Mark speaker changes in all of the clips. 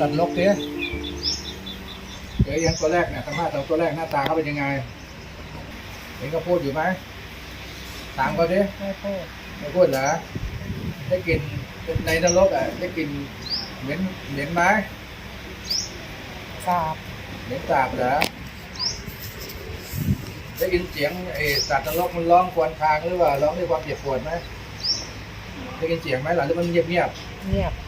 Speaker 1: ภาษณ์สัตว์โลกดิเดี๋ยวยังตัวแรกเนี่ยสัมภาษณ์ตัวแรกหน้าตาเขาเป็นยังไงเห็นเขาพูดอยู่ไหมถามเขาดิ
Speaker 2: ไม่พูด
Speaker 1: ไม่พูดเหรอได้กลินในนรกอะได้กลินเหม็นเหม็นไหม
Speaker 2: สาบ
Speaker 1: เหม็นสาบเหรอได้ยินเสียงไอ้สัตว์นรกมันร้องครวรครางหรือว่าร้องด้วยความเจ็บปวดไหมได้ยินเสียงไหมหรือหรือมันเงียบเงียบๆ
Speaker 2: เงียบ
Speaker 1: ก็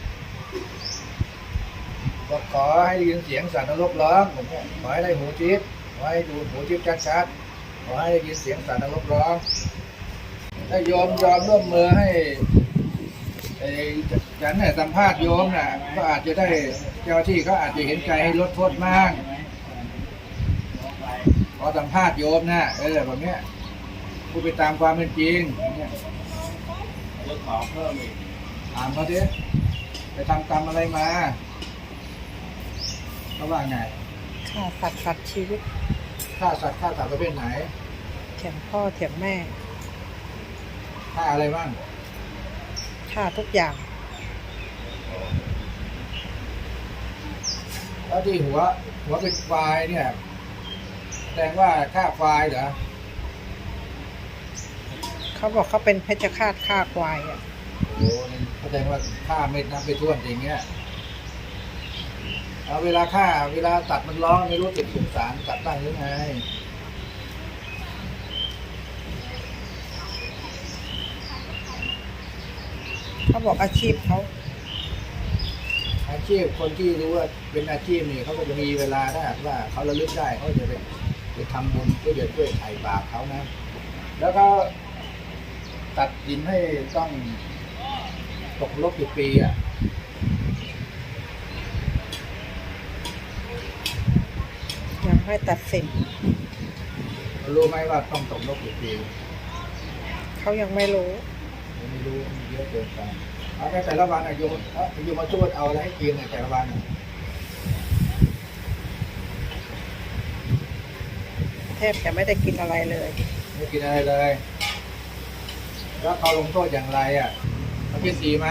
Speaker 1: ขอให้ได้ยินเสียงสัตว์นรกร้องผมเนี่ยขอให้ได้หูทิพย์ขอให้ดูหูทิพย์ชัดๆขอให้ได้ยินเสียงสัตว์นรกร้องถ้าโยมยอมร่วมมือให้ไอ้ฉันเนี่ยสัมภาษณ์โยมน่ะก็อาจจะได้เจ้าหน้าที่เขาอาจจะเห็นใจให้ลดโทษมากขอสัมภาษณ์โยมนะเออแบบเนี้ยพูดไปตามความเป็นจริงเนี่ย
Speaker 3: จะขอเพิ่มอีก
Speaker 1: ถามเขาดิไปทำกรรมอะไรมา เขาว่าไง
Speaker 2: ฆ่าสัตว์สัตว์ชีวิต
Speaker 1: ฆ่าสัตว์ฆ่าสัตว์ประเภทไหน
Speaker 2: เถียงพ่อเถียงแม่
Speaker 1: ฆ่าอะไรบ้าง
Speaker 2: ฆ่าทุกอย่าง
Speaker 1: แล้วที่หัวหัวเป็นควายเนี่ยแสดงว่าฆ่าควายเหรอ
Speaker 2: เขาบอกเขาเป็นเพชฌฆาตฆ่าควายอะ
Speaker 1: โอ้นี่แสดงว่าฆ่าไม่นับไปท้วนอย่างเงี้ย เอาเวลาฆ่า เวลาตัดมันร้องไม่รู้สึกสงสารตัดบ้างหรือไง
Speaker 2: เขาบอกอาชีพเขา
Speaker 1: อาชีพคนที่รู้ว่าเป็นอาชีพนี่เขาก็จะมีเวลาถ้าหากว่าเขาระลึกได้เขาจะไปไปทำบุญเพื่อจะช่วยไถ่บาปเขานะ แล้วก็ตัดสินให้ต้องตกลบกี่ปีอะ
Speaker 2: ยังไม่ตัดสิน
Speaker 1: รู้ไหมว่าต้องตกลบกี่ปี
Speaker 2: เขายังไม่รู้
Speaker 1: ผมไม่รู้มันเยอะเกินไปเอาแค่แต่ละวันอะโยมเอ้ยโยมมาช่วยเอาอะไรให้กินในแต่ละวันอะ
Speaker 2: แทบจะไม่ได้กินอะไรเลย
Speaker 1: ไม่กินอะไรเลย แล้วเขาลงโทษอย่างไรอะเขากินดีไหม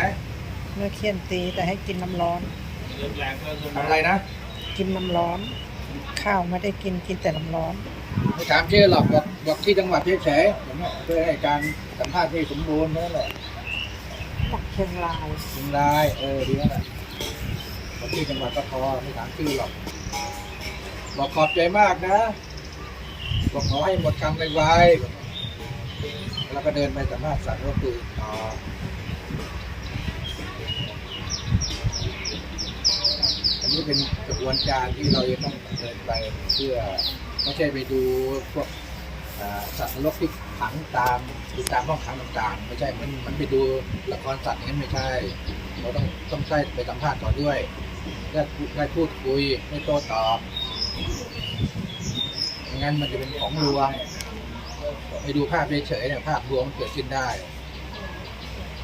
Speaker 2: เมื่อเคี่ยนตีแต่ให้กินน้ำร้อน
Speaker 3: เรื่องแรงก็คือ
Speaker 1: ทำอะไรนะ
Speaker 2: กินน้ำร้อน ข้าวไม่ได้กินกินแต่น้ำร้อน
Speaker 1: ไม่ถามชื่อหรอกบอกบอกที่จังหวัดเฉยๆผมเนี่ยเพื่อให้การสัมภาษณ์ที่สมบูรณ์เท่านั้นแหละ
Speaker 2: จากเชียงราย
Speaker 1: เชียงรายเออดีแล้วแหละบอกที่จังหวัดก็พอไม่ถามชื่อหรอก บอกขอบใจมากนะ บอกขอให้หมดกรรมไวๆแล้วก็เดินไปสัมภาษณ์สัตว์ก็คืออ๋ออันนี้เป็นกระบ วนการที่เราจะต้องเดินไปเพื่อไม่ใช่ไปดูพวกสัตว์นรกที่ขังตามอยู่ตามห้องขังต่างๆ ไม่ใช่มันมันไปดูละครสัตว์อย่างนั้นไม่ใช่ เราต้องต้องใช้ไปสัมภาษณ์ก่อนด้วยได้ได้พูดคุยไม่โต้ตอบไม่งั้นมันจะเป็นของลวงไปดูภาพเฉยๆเนี่ยภาพลวงเกิดขึ้นได้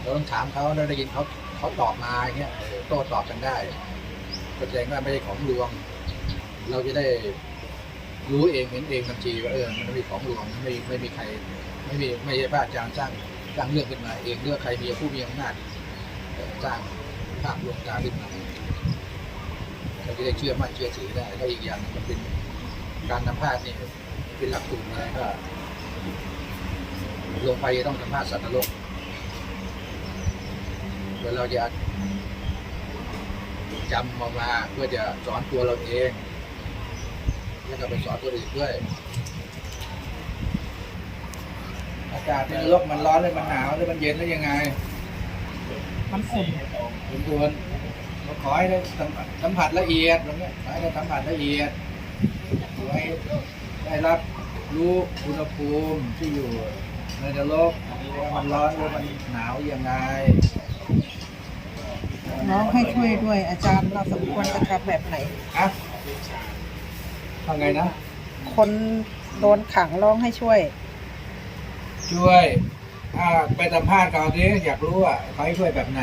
Speaker 1: เราต้องถามเขาแล้วได้ยินเขาเขาตอบมาอย่างเงี้ยโต้ตอบกันได้ ก็แสดงว่าไม่ใช่ของลวงเราจะได้รู้เองเห็นเองทันทีว่าเออมันไม่มีของหลวงไม่ไม่มีใคร ไม่มีไม่ใช่พระอาจารย์สร้างสร้างเรื่องขึ้นมาเองเลือกใครมีผู้มีอำนาจสร้างภาพลวงตาขึ้นมาเราจะได้เชื่อมั่นเชื่อถือได้แล้วอีกอย่างมันเป็นการสัมภาษณ์นี่เป็นหลักสูตรเลยก็ลงไปต้องสัมภาษณ์สัตว์นรกเดี๋ยวเราจะ จำมามาเพื่อจะสอนตัวเราเองแล้วก็ไปสอนตัวอื่นด้วย อากาศในนรกมันร้อนหรือมันหนาวหรือมันเย็นหรือยังไง
Speaker 2: มันอุ่น
Speaker 1: คุณทวนเราขอให้ได้สัมผัสละเอียดตรงนี้ขอให้ได้สัมผัสละเอียดขอให้ได้รับรู้อุณหภูมิที่อยู่ในนรกว่ามันร้อนหรือมันหนาวยังไง
Speaker 2: น้องให้ช่วยด้วยอาจารย์เราสมควรจะทำแบบไหน
Speaker 1: อะทำไงนะ
Speaker 2: คนโดนขังร้องให้ช่วย
Speaker 1: ช่วยอ่าไปสัมภาษณ์เขาดิอยากรู้อะเขาให้ช่วยแบบไหน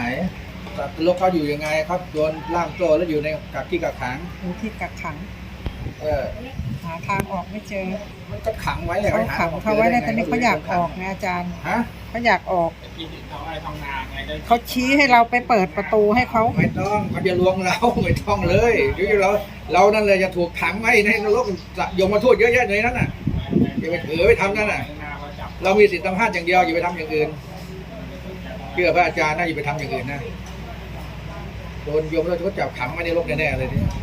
Speaker 1: สัตว์โลกเขาอยู่ยังไงครับโดนล่ามโซ่แล้วอยู่ในกักที่กักขัง
Speaker 2: อยู่ที่กักขัง
Speaker 1: เเออ
Speaker 2: หาทางออกไม่เจอ
Speaker 1: มันก็ขังไว้อะ
Speaker 2: เขา
Speaker 1: ไปห
Speaker 2: ขัง
Speaker 1: ออก
Speaker 2: เขาไว้
Speaker 1: จ
Speaker 2: แล้ว
Speaker 1: ด้
Speaker 2: ตอนนี้
Speaker 1: ง
Speaker 2: เขาอยากออกไงอาจารย์
Speaker 1: ฮะ
Speaker 2: เขาอยากออก
Speaker 3: ที่เขาไอ้ทองนาไงได้
Speaker 2: เขาชี้ให้เราไปเปิดประตูให้เขา
Speaker 1: ไม่ต้องเขาจะลวงเราไม่ต้องเลยเดี๋ยวเราเรานั่นเลยจะถูกขังไว้ในนรกยมมาทูตเยอะแยะในนั้นน่ะอย่าไปเผลอไปทำนั่นน่ะ
Speaker 3: นาเขาจับ
Speaker 1: เรามีสิทธิสัมภาษณ์อย่างเดียวอย่าไปทำอย่างอื่นเชื่อพระอาจารย์นะอย่าไปทำอย่างอื่นนะโดนโยมแล้วเขาจับขังไว้ในโลกแน่ๆเลยเนี่ย
Speaker 3: ไปก็ดูไป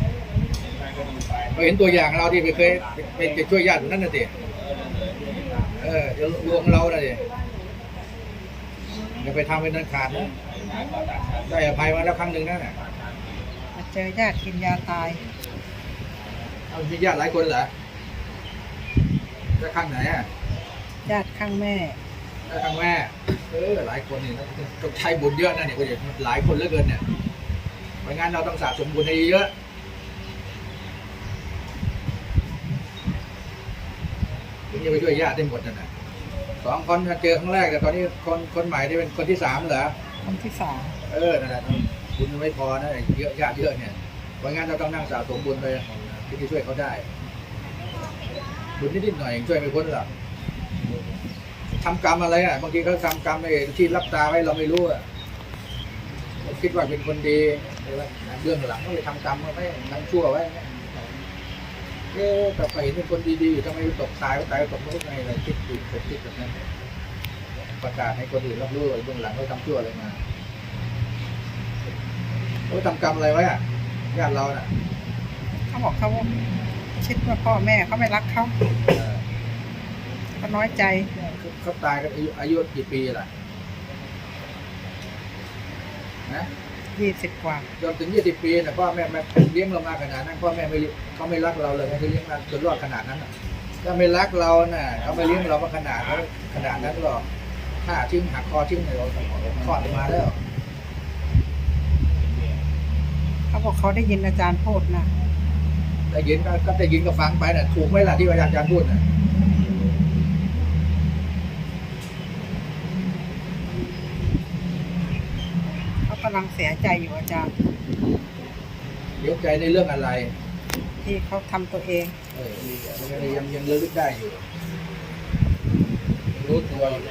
Speaker 1: เราเห็นตัวอย่างเราที่ไปเคยไปไปช่วยญาติคนนั้นน่ะสิเออจะลวงเราน่ะสิอย่าไปทำเป็นนันขาดนะได้อภัยมาแล้วครั้งหนึ่งนั่นน่ะ
Speaker 2: มาเจอญาติกินยาตาย
Speaker 1: เอามีญาติหลายคนเหรอแล้วข้างไหนอะ
Speaker 2: ญาติข้างแม่
Speaker 1: แล้วข้างแม่ เออหลายคนนี่นะต้องใช้บุญเยอะนะเนี่ยก็จะหลายคนเหลือเกินเนี่ยไม่งั้นเราต้องสะสมบุญให้เยอะ ถึงจะไปช่วยญาติได้หมดนั่นน่ะสองคนเจอครั้งแรกแต่ตอนนี้คนคนใหม่ที่เป็นคนที่สามเหรอ
Speaker 2: คนที่สาม
Speaker 1: เออนั่นแหละบุญมันไม่พอนะเยอะญาติเยอะเนี่ยเพราะงั้นเราต้องนั่งสะสมบุญไปที่จะช่วยเขาได้บุญนิดๆหน่อยยังช่วยไม่พ้นหรอกทำกรรมอะไรอะบางทีเขาทำกรรมในที่รับตาไว้เราไม่รู้อะเราคิดว่าเป็นคนดีแต่ว่าเรื่องหลังก็ไปทำกรรมเอาไว้ทำชั่วไว้ เนี่ยเอ๊ะแต่ไปเห็นเป็นคนดีๆอยู่ทำไมไปตกตายตายตกนรกไงอะไรคิดผิดคิดแบบนั้น ประกาศให้คนอื่นรับรู้ว่าเบื้องหลังเขาทำชั่วอะไรมาเขาทำกรรมอะไรไว้อะญาติเราน่ะ
Speaker 2: เขาบอกเขาคิดว่าพ่อแม่เขาไม่รักเขา
Speaker 1: เออ
Speaker 2: เขาน้อยใจ
Speaker 1: เขาตายกันอายุอายุกี่ปีล่ะนะ
Speaker 2: ยี่สิบกว่า
Speaker 1: จนถึงยี่สิบปีนะพ่อแม่แม่เลี้ยงเรามาขนาดนั้นพ่อแม่ไม่เขาไม่รักเราเลยเขาเลี้ยงเราจนรอดขนาดนั้นน่ะถ้าไม่รักเราน่ะเขาไม่เลี้ยงเรามาขนาดนั้นขนาดนั้นหรอกฆ่าทิ้งหักคอทิ้งเราคลอดออกมาแล้ว
Speaker 2: เขาบอกเขาได้ยินอาจารย์พูดนะ
Speaker 1: แต่ยินก็ก็จะยินก็ฟังไปน่ะถูกไหมล่ะที่อาจารย์พูดน่ะ
Speaker 2: เขา กำลังเสียใจอยู่อาจารย์
Speaker 1: เดี๋ยวใจในเรื่องอะไร
Speaker 2: ที่เขาทำตัวเอง
Speaker 1: เออยังยังยังระลึกได้อยู่ยังรู้ตัวอยู่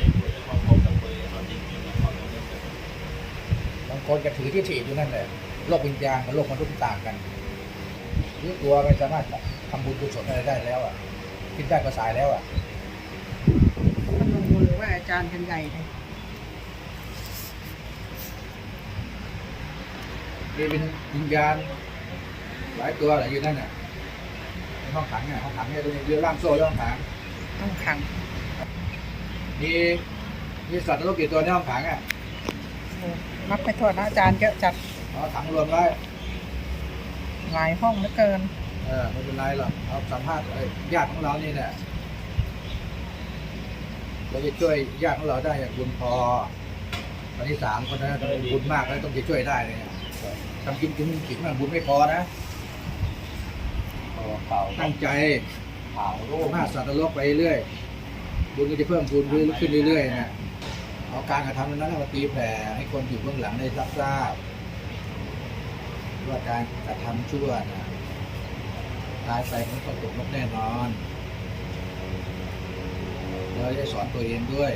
Speaker 1: บางคนก็ถือที่ถีบอยู่นั่นแหละโลกวิญญาณกับโลกมนุษย์ต่างกันรู้ตัวไม่สามารถทำบุญกุศลอะไรได้แล้วอะคิดได้ก็สายแล้วอะ
Speaker 2: เขาลงมือว่าอาจารย์เป็นใหญ่เลย
Speaker 1: มีเป็นวิญญาณหลายตัวแหละอยู่นั่นน่ะในห้องขังเนี่ยห้องขังเนี่ยตรงนี้เรือล่างโซ่เรือห้องขัง
Speaker 2: ต้องขัง
Speaker 1: มีมีสัตว์นรกกี่ตัวในห้องขังอะ
Speaker 2: โอ้นับไปทั่วนะอาจารย์เยอะจัด
Speaker 1: เอาถังรวมไว้
Speaker 2: หลายห้องเหลือเกิน
Speaker 1: เออไม่เป็นไรหรอกเอาสัมภาษณ์ไอ้ญาติของเรานี่แหละเราจะช่วยญาติของเราได้อย่างบุญพอตอนที่สามคนนั้นต้องบุญมากแล้วต้องจะช่วยได้เลยเนี่ย ทำกินกินกินมันบุญไม่พอนะ
Speaker 3: เป่า
Speaker 1: ตั้งใจ
Speaker 3: เป่า
Speaker 1: โอ้ห้าสัตว์นรกไปเรื่อยบุญก็จะเพิ่มบุญขึ้นเรื่อยๆนะเอาการกระทำนั้นมาตีแผ่ให้คนอยู่เบื้องหลังได้รับทราบว่าการกระทำชั่วนะตายไปมันก็ตกนรกแน่นอนเราจะสอนตัวเองด้วย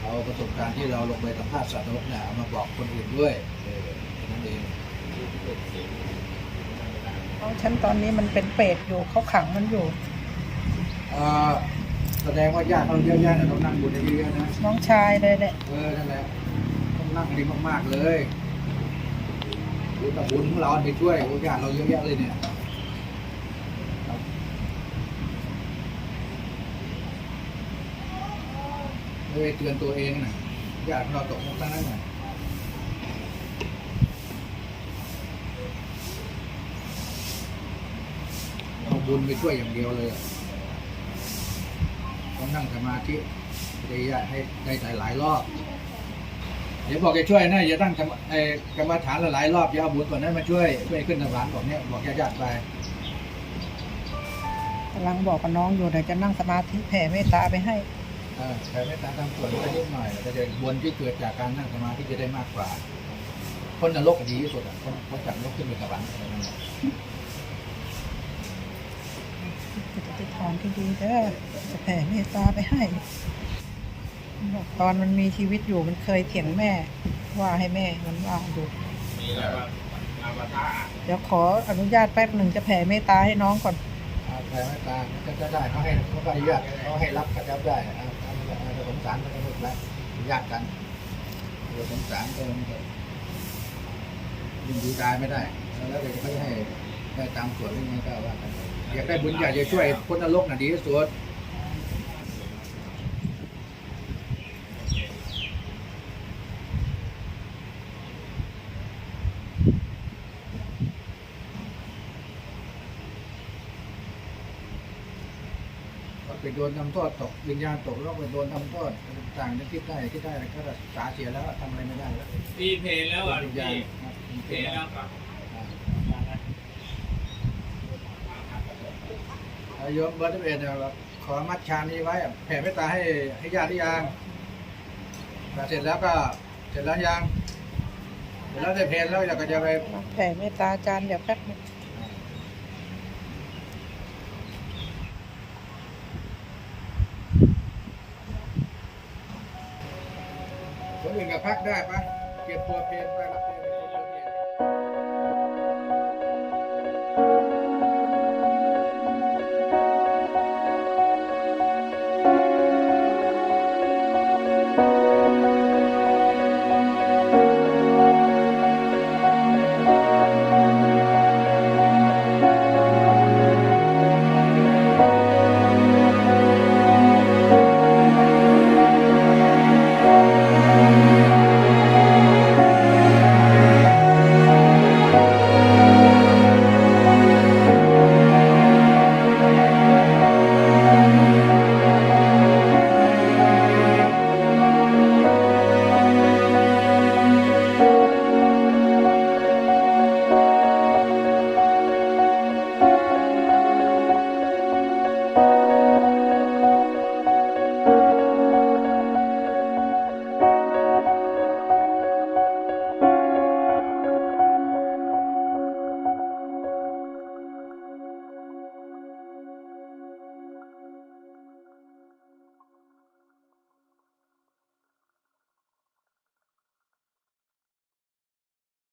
Speaker 1: เอาประสบการณ์ที่เราลงไปสัมภาษณ์สัตว์นรกเนี่ยเอามาบอกคนอื่นด้วยเออแค่นั้นเอง
Speaker 2: เพราะฉันตอนนี้มันเป็นเปรตอยู่เขาขังมันอยู่
Speaker 1: เอ่อแสดงว่าญาติเราเยอะแยะนะเรานั่งบุญได้เยอะๆนะ
Speaker 2: น้องชายเลยเนี่ย
Speaker 1: เออ นั่นแหละ ต้องนั่งให้ดีมากๆเลยบุญกับบุญของเราไปช่วยโอ้ญาติเราเยอะแยะเลยเนี่ยเลยเตือนตัวเองนะญาติของเราตกนรกทั้งนั้นนะเอา บุญไปช่วยอย่างเดียวเลยอะต้องนั่งสมาธิได้ยะให้ได้หลายๆรอบ เดี๋ยวบอกจะช่วยนะอย่าตั้งกรรมเอ่อกรรมฐานหลายๆรอบอย่าเอาบุญก่อนนั้นมาช่วยช่วยขึ้นสวรรค์บอกเนี้ยบอกญาติๆไป
Speaker 2: กำลังบอกกับน้องอยู่เดี๋ยวจะนั่งสมาธิแผ่เมตตาไปให้
Speaker 1: เออแต่ไม่ตามทำส่วนก็นิดหน่อยแต่เดี๋ยวบุญที่เกิดจากการนั่งสมาธิจะได้มากกว่าคนนรกดีที่สุดอะคนคนจากนรกขึ้นไปสวรรค์อะไรนั่นแหละ
Speaker 2: ติดฐานที่ดีเด้อจะแผ่เมตตาไปให้บอกตอนมันมีชีวิตอยู่มันเคยเถียงแม่ ว่าให้แม่มันว่าดู
Speaker 3: มีแล้วก็มาปะทะ
Speaker 2: เดี๋ยวขออนุญาตแป๊บหนึ่งจะแผ่เมตตาให้น้องก่อน
Speaker 1: แผ่ไม่ตาก็จะได้เขาให้เขาก็อนุญาตเขาให้รับก็จะได้เอาเอาเอาเอาสงสารมันก็ไม่เป็นไรญาติกันเราสงสารก็มันก็ยิ่งดูตายไม่ได้ แล้วเดี๋ยวเขาจะให้ได้ตามส่วนยังไงก็ว่ากัน อยากได้บุญอยากจะช่วยคนนรกน่ะดีที่สุดก็ไปโดนทำโทษตกวิญญาณตกแล้วไปโดนทำโทษต่างๆจะคิดได้คิดได้ก็รักษาเสียแล้วทำอะไรไม่ได้แล้ว
Speaker 3: มีเพลแล้วอะ
Speaker 1: วิ
Speaker 3: ลู
Speaker 1: ญ
Speaker 3: ก
Speaker 1: ญาณ
Speaker 3: พี่
Speaker 1: ครับ
Speaker 3: เพลแล้วครับ
Speaker 1: อา โยมเบอร์ที่เอ็ดเนี่ยขอมัดชานี้ไว้แผ่เมตตาให้ให้ญาติที่ยังแต่เสร็จแล้วก็เสร็จแล้วยังเสร็จแล้วได้เพลแล้วอยากจะไป
Speaker 2: แผ่เมตตาอาจารย์เดี๋ยวแป๊บหนึง
Speaker 1: คนอื่นก็พักได้ปะ